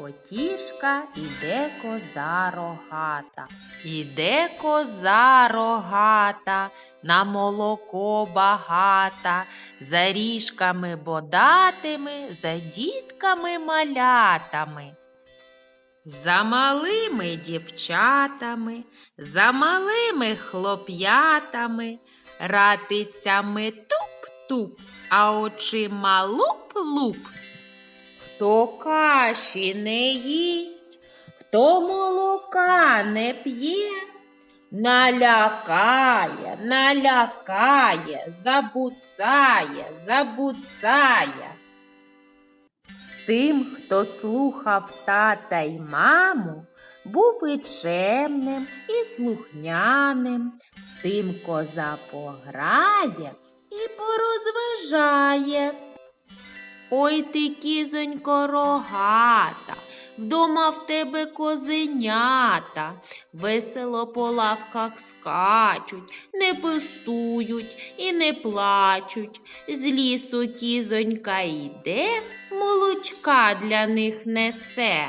Потішка іде коза рогата. Іде коза рогата, на молоко багата, за ріжками бодатими, за дітками малятами. За малими дівчатами, за малими хлоп'ятами, ратицями туп-туп, а очима луп-луп. Хто каші не їсть, хто молока не п'є, налякає, налякає, забуцає, забуцає. Тим, хто слухав тата й маму, був і чемним, і слухняним, з тим коза пограє і порозважає. Ой ти, кізонько рогата, вдома в тебе козенята, весело по лавках скачуть, не пистують і не плачуть. З лісу кізонька йде, молочка для них несе.